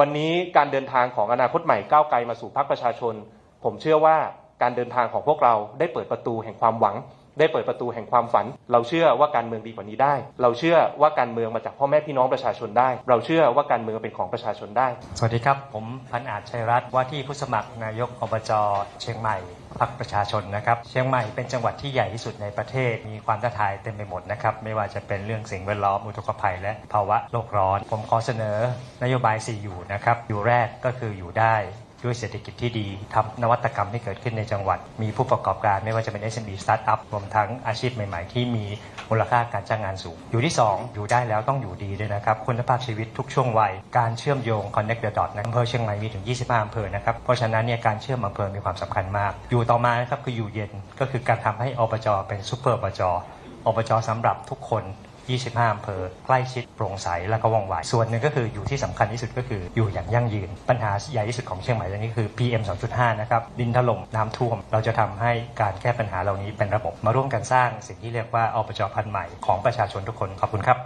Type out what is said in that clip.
วันนี้การเดินทางของอนาคตใหม่ก้าวไกลมาสู่พรรคประชาชน ผมเชื่อว่าการเดินทางของพวกเราได้เปิดประตูแห่งความหวัง ได้เปิดประตูแห่งความฝัน เราเชื่อว่าการเมืองดีกว่านี้ได้ เราเชื่อว่าการเมืองมาจากพ่อแม่พี่น้องประชาชนได้ เราเชื่อว่าการเมืองเป็นของประชาชนได้ สวัสดีครับ ผมพันอาจชัยรัตน์ว่าที่ผู้สมัครนายกอบจเชียงใหม่พรรคประชาชนนะครับ เชียงใหม่เป็นจังหวัดที่ใหญ่ที่สุดในประเทศ มีความท้าทายเต็มไปหมดนะครับ ไม่ว่าจะเป็นเรื่องสิ่งแวดล้อมอุทกภัย และภาวะโลกร้อน ผมขอเสนอนโยบาย4อยู่นะครับ อยู่แรกก็คืออยู่ได้ ด้วยเศรษฐกิจที่ดีทำนวัตกรรมที่เกิดขึ้นในจังหวัด มีผู้ประกอบการไม่ว่าจะเป็น SME Startup รวมทั้งอาชีพใหม่ ๆ ที่มีมูลค่าการจ้างงานสูง อยู่ที่ 2 อยู่ได้แล้วต้องอยู่ดีด้วยนะครับ คุณภาพชีวิตทุกช่วงวัย การเชื่อมโยง Connect the Dot นะอำเภอเชียงใหม่มีถึง 25อำเภอนะครับ เพราะฉะนั้นเนี่ยการเชื่อมอำเภอมีความสำคัญมาก อยู่ต่อมานะครับคืออยู่เย็นก็คือการทำให้อบจเป็นซูเปอร์อบจอบจสำหรับทุกคน 25อำเภอ ใกล้ชิดโปร่งใสและก็ว่องไว ส่วนหนึ่งก็คืออยู่ที่สำคัญที่สุดก็คืออยู่อย่างยั่งยืน ปัญหาใหญ่ที่สุดของเชียงใหม่ตอนนี้คือ PM 2.5 นะครับ ดินถล่มน้ำท่วม เราจะทำให้การแก้ปัญหาเหล่านี้เป็นระบบ มาร่วมกันสร้างสิ่งที่เรียกว่าอบจพันธุ์ใหม่ของประชาชนทุกคน ขอบคุณครับ